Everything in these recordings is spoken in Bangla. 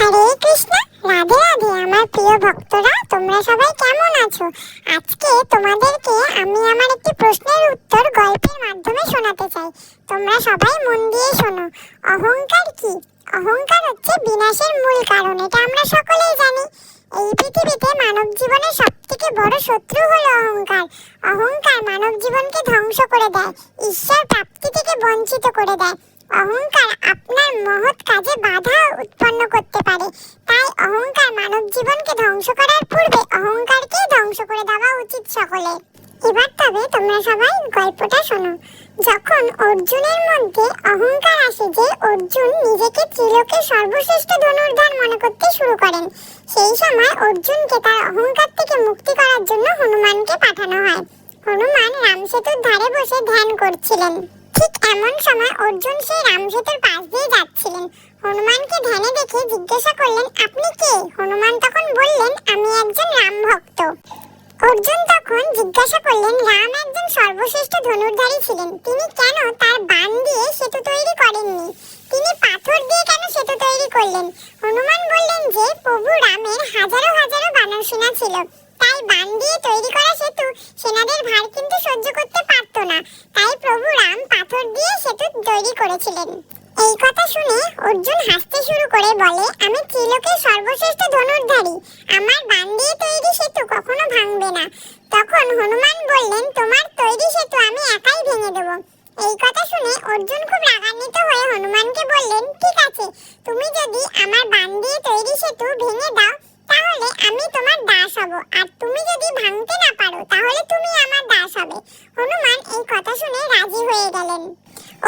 হরে কৃষ্ণ, রাধে রাধে আমার প্রিয় ভক্তরা, তোমরা সবাই কেমন আছো? আজকে তোমাদেরকে আমি আমার একটি প্রশ্নের উত্তর গল্পের মাধ্যমে শোনাতে চাই। তোমরা সবাই মন দিয়ে শোনো, অহংকার কি? অহংকার হচ্ছে বিনাশের মূল কারণ, এটা আমরা সকলেই জানি। এই পৃথিবীতে মানব জীবনের সব থেকে বড় শত্রু হলো অহংকার। অহংকার মানব জীবনকে ধ্বংস করে দেয়, ঈশ্বর প্রাপ্তি থেকে বঞ্চিত করে দেয়। অহংকার আপনার মহৎ কাজে বাধা উৎপন্ন করতে পারে। তাই অহংকার মানব জীবনকে ধ্বংস করার পূর্বে অহংকারকেই ধ্বংস করে দেওয়া উচিত সকলে এবার তবে তোমরা সবাই গল্পটা শোনো। যখন অর্জুনের মধ্যে অহংকার আসে যে অর্জুন নিজেকে ত্রিলোকের সর্বশ্রেষ্ঠ ধনুর্ধর মনে করতে শুরু করেন, সেই সময় অর্জুনকে তার অহংকার থেকে মুক্তি করার জন্য হনুমানকে পাঠানো হয়। হনুমান রামসেতুর ধারে বসে ধ্যান করছিলেন। ঠিক এমন সময় অর্জুন সেই রামসেতুর পাশ দিয়ে যাচ্ছিলেন। হনুমানকে ধ্যানে দেখে জিজ্ঞাসা করলেন, আপনি কে? হনুমান তখন বললেন, আমি একজন রাম ভক্ত। অর্জুন তখন জিজ্ঞাসা করলেন, রাম একজন সর্বশ্রেষ্ঠ ধনুর্ধারী ছিলেন। তিনি কেন তার বান দিয়ে সেতু তৈরি করেননি তিনি পাথর দিয়ে কেন সেতু তৈরি করলেন হনুমান বললেন যে প্রভু রামের হাজারো হাজারো বানর সেনা ছিল তাই বাণ দিয়ে তৈরি করা সেতু সেনাদের ভার কিন্তু সহ্য করতে পারত না তাই প্রভু রাম পাথর দিয়ে সেতু তৈরি করেছিলেন। এই কথা শুনে অর্জুন হাসতে শুরু করে বলে, আমি ত্রিলোকের সর্বশ্রেষ্ঠ ধনুর্ধারী। আমার বাণ দিয়ে তৈরি সেতু কখনো ভাঙবে না তখন হনুমান বললেন, তোমার তৈরি সেতু আমি একাই ভেঙে দেবো এই কথা শুনে অর্জুন খুব রাগান্বিত হয়ে হনুমানকে বললেন, ঠিক আছে, তুমি যদি আমার বাণ দিয়ে তৈরি সেতু ভেঙে দাও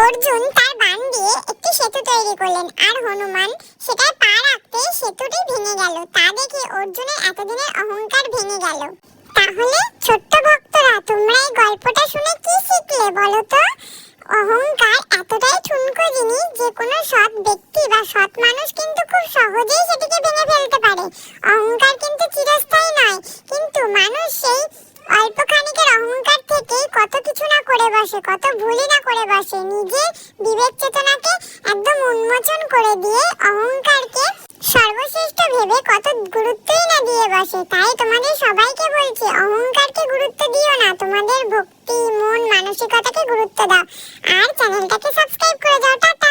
অর্জুন তার বাণ দিয়ে একটি সেতু তৈরি করলেন। আর হনুমান সেটায় পা রাখতে সেতুটি ভেঙে গেল। তা দেখে অর্জুনের এতদিনের অহংকার ভেঙে গেল। তাহলে ছোট্ট ভক্তরা, তোমরা এই গল্পটা শুনে কি শিখলে বলো তো? অহংকার এতটাই ঠুনকো জিনিস যে কোনো সৎ ব্যক্তি বা সৎ মানুষ কিন্তু খুব সহজেই সেটিকে ভেঙে ফেলতে পারে। অহংকার কিন্তু চিরস্থায়ী নয়, কিন্তু মানুষ সেই অল্প খানিকের অহংকার থেকে কত কিছু করে বসে, কত ভুলই না করে বসে। নিজে বিবেক চেতনাকে একদম উন্মোচন করে দিয়ে অহংকারকে সর্বশ্রেষ্ঠ ভেবে কত গুরুত্বই না দিয়ে বসে। তাই তোমাদের সবাইকে বলছি, অহংকারকে গুরুত্ব দিও না। তোমাদের ভক্তি, মন, মানসিকতাকে গুরুত্ব দাও। আর চ্যানেলটাকে সাবস্ক্রাইব করে দাও।